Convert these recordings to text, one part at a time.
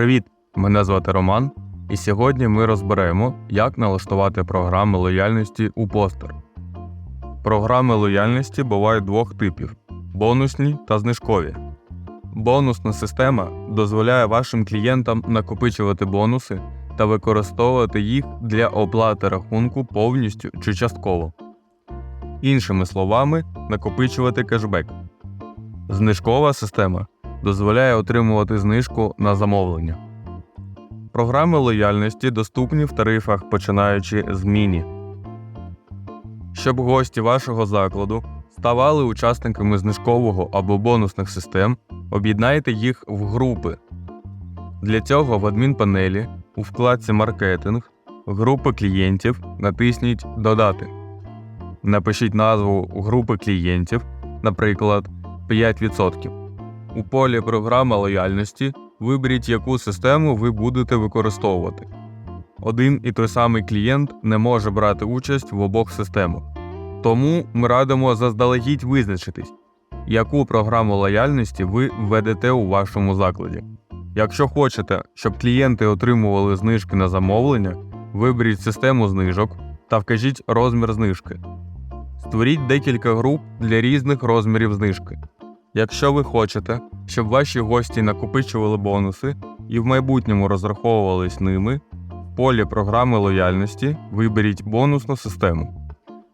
Привіт! Мене звати Роман, і сьогодні ми розберемо, як налаштувати програми лояльності у постер. Програми лояльності бувають двох типів: бонусні та знижкові. Бонусна система дозволяє вашим клієнтам накопичувати бонуси та використовувати їх для оплати рахунку повністю чи частково. Іншими словами, накопичувати кешбек. Знижкова система дозволяє отримувати знижку на замовлення. Програми лояльності доступні в тарифах, починаючи з міні. Щоб гості вашого закладу ставали учасниками знижкового або бонусних систем, об'єднайте їх в групи. Для цього в адмінпанелі у вкладці Маркетинг групи клієнтів натисніть Додати. Напишіть назву групи клієнтів, наприклад, 5%. У полі Програма лояльності виберіть, яку систему ви будете використовувати. Один і той самий клієнт не може брати участь в обох системах. Тому ми радимо заздалегідь визначитись, яку програму лояльності ви введете у вашому закладі. Якщо хочете, щоб клієнти отримували знижки на замовлення, виберіть систему знижок та вкажіть розмір знижки. Створіть декілька груп для різних розмірів знижки. Якщо ви хочете, щоб ваші гості накопичували бонуси і в майбутньому розраховувались ними, в полі програми лояльності виберіть бонусну систему.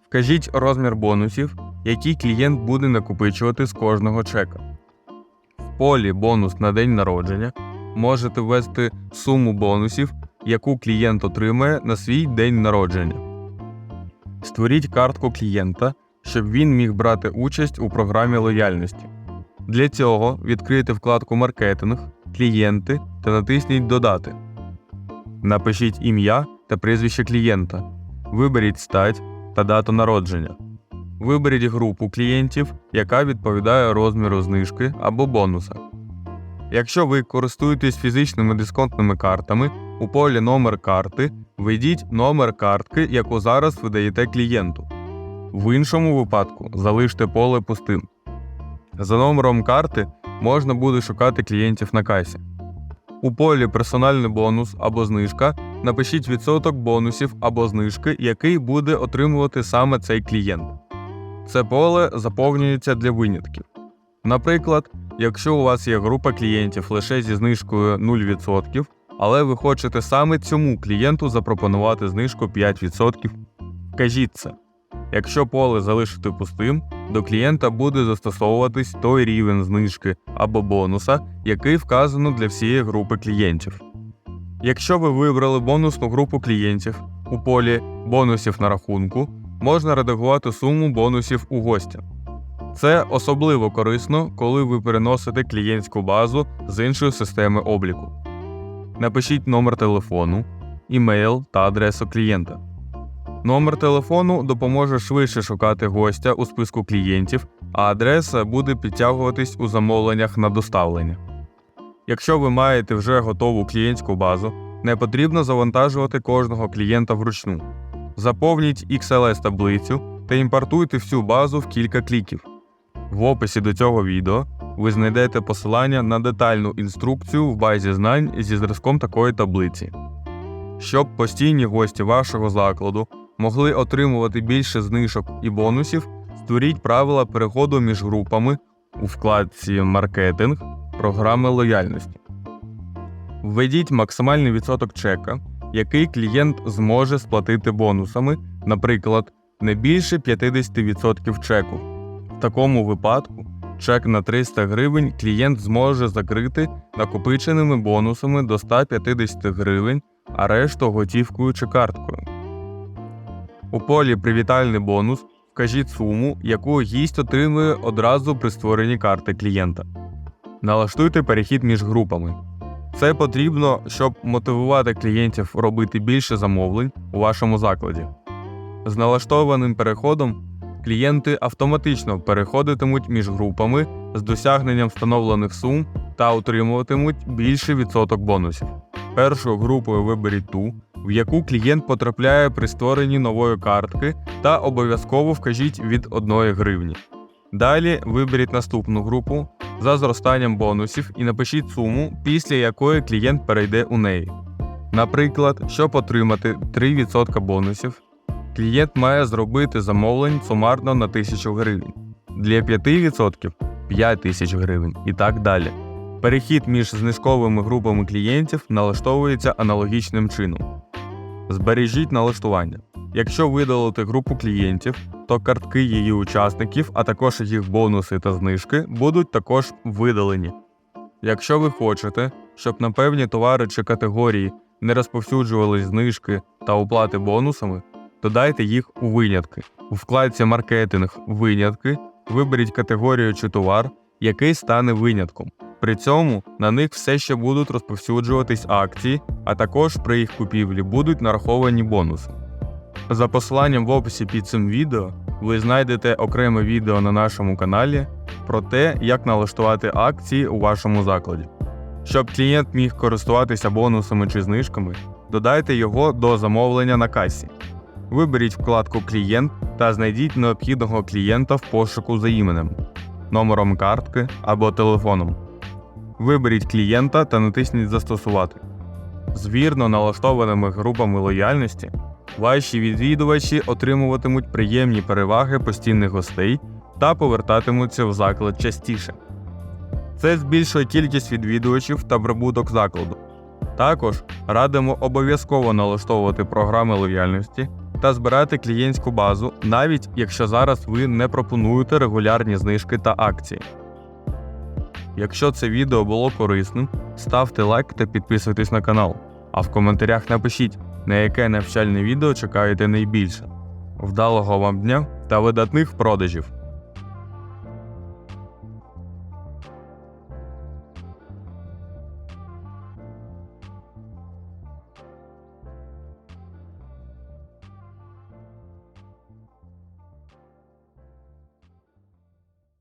Вкажіть розмір бонусів, який клієнт буде накопичувати з кожного чека. В полі Бонус на день народження можете ввести суму бонусів, яку клієнт отримає на свій день народження. Створіть картку клієнта, щоб він міг брати участь у програмі лояльності. Для цього відкрийте вкладку Маркетинг, Клієнти та натисніть Додати. Напишіть ім'я та прізвище клієнта. Виберіть стать та дату народження. Виберіть групу клієнтів, яка відповідає розміру знижки або бонуса. Якщо ви користуєтесь фізичними дисконтними картами, у полі Номер карти введіть номер картки, яку зараз ви даєте клієнту. В іншому випадку залиште поле пустим. За номером карти можна буде шукати клієнтів на касі. У полі Персональний бонус або знижка напишіть відсоток бонусів або знижки, який буде отримувати саме цей клієнт. Це поле заповнюється для винятків. Наприклад, якщо у вас є група клієнтів лише зі знижкою 0%, але ви хочете саме цьому клієнту запропонувати знижку 5%, вкажіть це. Якщо поле залишити пустим, до клієнта буде застосовуватись той рівень знижки або бонуса, який вказано для всієї групи клієнтів. Якщо ви вибрали бонусну групу клієнтів у полі бонусів на рахунку, можна редагувати суму бонусів у гостя. Це особливо корисно, коли ви переносите клієнтську базу з іншої системи обліку. Напишіть номер телефону, імейл та адресу клієнта. Номер телефону допоможе швидше шукати гостя у списку клієнтів, а адреса буде підтягуватись у замовленнях на доставлення. Якщо ви маєте вже готову клієнтську базу, не потрібно завантажувати кожного клієнта вручну. Заповніть XLS таблицю та імпортуйте всю базу в кілька кліків. В описі до цього відео ви знайдете посилання на детальну інструкцію в базі знань зі зразком такої таблиці. Щоб постійні гості вашого закладу могли отримувати більше знижок і бонусів, створіть правила переходу між групами у вкладці Маркетинг програми лояльності. Введіть максимальний відсоток чека, який клієнт зможе сплатити бонусами, наприклад, не більше 50% чеку. В такому випадку чек на 300 гривень клієнт зможе закрити накопиченими бонусами до 150 гривень, а решту готівкою чи карткою. У полі Привітальний бонус вкажіть суму, яку гість отримує одразу при створенні карти клієнта. Налаштуйте перехід між групами. Це потрібно, щоб мотивувати клієнтів робити більше замовлень у вашому закладі. З налаштованим переходом клієнти автоматично переходитимуть між групами з досягненням встановлених сум та отримуватимуть більший відсоток бонусів. Першою групою виберіть ту, в яку клієнт потрапляє при створенні нової картки, та обов'язково вкажіть від 1 гривні. Далі виберіть наступну групу за зростанням бонусів і напишіть суму, після якої клієнт перейде у неї. Наприклад, щоб отримати 3% бонусів, клієнт має зробити замовлень сумарно на 1000 гривень. Для 5% 5000 гривень і так далі. Перехід між знижковими групами клієнтів налаштовується аналогічним чином. Збережіть налаштування. Якщо видалити групу клієнтів, то картки її учасників, а також їх бонуси та знижки будуть також видалені. Якщо ви хочете, щоб на певні товари чи категорії не розповсюджувались знижки та оплати бонусами, додайте їх у винятки. У вкладці Маркетинг Винятки виберіть категорію чи товар, який стане винятком. При цьому на них все ще будуть розповсюджуватись акції, а також при їх купівлі будуть нараховані бонуси. За посиланням в описі під цим відео ви знайдете окреме відео на нашому каналі про те, як налаштувати акції у вашому закладі. Щоб клієнт міг користуватися бонусами чи знижками, додайте його до замовлення на касі. Виберіть вкладку Клієнт та знайдіть необхідного клієнта в пошуку за іменем, номером картки або телефоном. Виберіть клієнта та натисніть Застосувати. З вірно налаштованими групами лояльності ваші відвідувачі отримуватимуть приємні переваги постійних гостей та повертатимуться в заклад частіше. Це збільшує кількість відвідувачів та прибуток закладу. Також радимо обов'язково налаштовувати програми лояльності та збирати клієнтську базу, навіть якщо зараз ви не пропонуєте регулярні знижки та акції. Якщо це відео було корисним, ставте лайк та підписуйтесь на канал. А в коментарях напишіть, на яке навчальне відео чекаєте найбільше. Вдалого вам дня та видатних продажів!